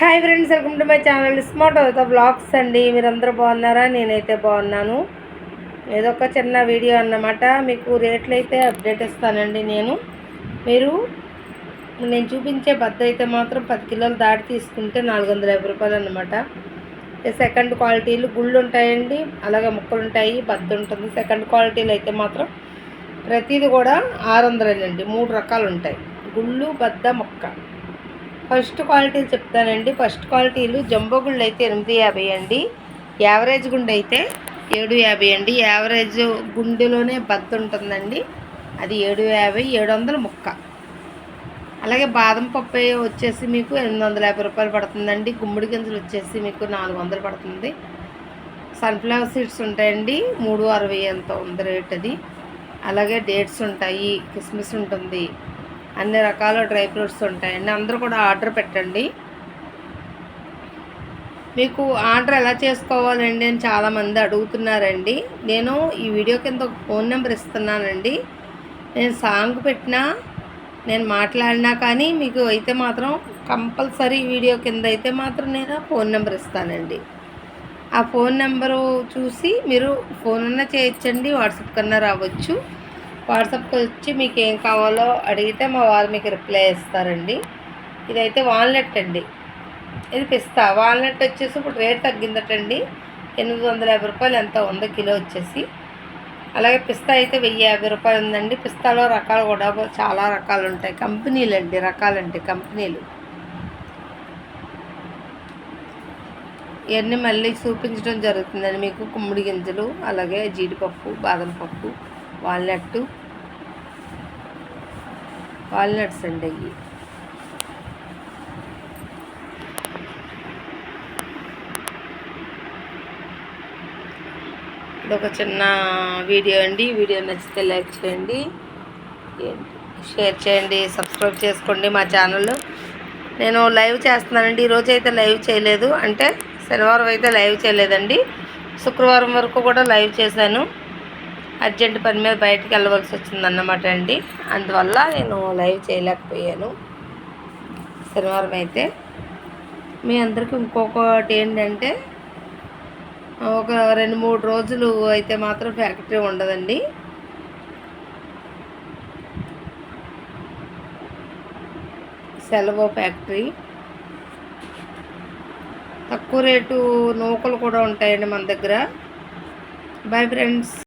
Hi friends welcome to my channel smart అవుతా blogs అండి. మీరందరూ బాగున్నారా? నేనైతే బాగున్నాను. ఏదో ఒక చిన్న వీడియో అన్నమాట. మీకు రేట్లు అయితే అప్డేట్ ఇస్తానండి నేను. మీరు నేను చూపించే బద్ద అయితే మాత్రం పది కిలోలు దాటి తీసుకుంటే నాలుగు వందల యాభై రూపాయలు అనమాట సెకండ్ క్వాలిటీలు గుళ్ళు ఉంటాయండి. అలాగే ముక్కలు ఉంటాయి బద్ద ఉంటుంది. సెకండ్ క్వాలిటీలు అయితే మాత్రం ప్రతిది కూడా ఆరు వందలేనండి. మూడు రకాలు ఉంటాయి. గుళ్ళు బద్ద మొక్క. ఫస్ట్ క్వాలిటీలు చెప్తానండి. ఫస్ట్ క్వాలిటీలు జంబో గుండె అయితే ఎనిమిది యాభై అండి. యావరేజ్ గుండె అయితే ఏడు యాభై అండి. యావరేజ్ గుండెలోనే బద్ద ఉంటుందండి. అది ఏడు యాభై ఏడు వందల ముక్క. అలాగే బాదం పప్పు వచ్చేసి మీకు ఎనిమిది వందల యాభై రూపాయలు పడుతుందండి. గుమ్మడి గింజలు వచ్చేసి మీకు నాలుగు వందలు పడుతుంది. సన్ఫ్లవర్ సీడ్స్ ఉంటాయండి. మూడు అరవై ఎంత ఉంది రేట్ అది. అలాగే డేట్స్ ఉంటాయి. కిస్మిస్ ఉంటుంది. అన్ని రకాల డ్రై ఫ్రూట్స్ ఉంటాయండి అందరూ కూడా ఆర్డర్ పెట్టండి. మీకు ఆర్డర్ ఎలా చేసుకోవాలండి అని చాలామంది అడుగుతున్నారండి. నేను ఈ వీడియో కింద ఒక ఫోన్ నెంబర్ ఇస్తున్నానండి. నేను సాంగ్ పెట్టినా నేను మాట్లాడినా కానీ మీకు అయితే మాత్రం కంపల్సరీ వీడియో కింద అయితే మాత్రం నేను ఫోన్ నెంబర్ ఇస్తానండి. ఆ ఫోన్ నెంబరు చూసి మీరు ఫోన్ అన్నా చేయొచ్చండి వాట్సాప్ కన్నా రావచ్చు. వాట్సాప్కి వచ్చి మీకు ఏం కావాలో అడిగితే మా వాళ్ళు మీకు రిప్లై ఇస్తారండి. ఇదైతే వాల్నట్ అండి. ఇది పిస్తా. వాల్నట్ వచ్చేసి ఇప్పుడు రేట్ తగ్గిందటండి. ఎనిమిది వందల యాభై రూపాయలు ఎంత ఉందో కిలో వచ్చేసి. అలాగే పిస్తా అయితే వెయ్యి యాభై రూపాయలు ఉందండి. పిస్తాలో రకాలు కూడా చాలా రకాలు ఉంటాయి. కంపెనీలు అండి రకాలండి కంపెనీలు. ఇవన్నీ మళ్ళీ చూపించడం జరుగుతుందండి మీకు. కుమ్మిడి గింజలు అలాగే జీడిపప్పు బాదం పప్పు. వాల్నట్ వాల్నట్స్ అండి అవి ఒక చిన్న వీడియో అండి. వీడియో నచ్చితే లైక్ చేయండి. షేర్ చేయండి. సబ్స్క్రైబ్ చేసుకోండి మా ఛానల్ నేను లైవ్ చేస్తున్నానండి. ఈరోజు అయితే లైవ్ చేయలేదు. అంటే శనివారం అయితే లైవ్ చేయలేదండి. శుక్రవారం వరకు కూడా లైవ్ చేశాను. అర్జెంట్ పని మీద బయటకు వెళ్ళవలసి వచ్చిందన్నమాట అండి. అందువల్ల నేను లైవ్ చేయలేకపోయాను. శనివారం అయితే మీ అందరికీ ఇంకొకటి ఏంటంటే ఒక రెండు మూడు రోజులు అయితే మాత్రం ఫ్యాక్టరీ ఉండదండి. సెలవు ఫ్యాక్టరీ. తక్కువ రేటు నూకలు కూడా ఉంటాయండి మన దగ్గర. Bye friends.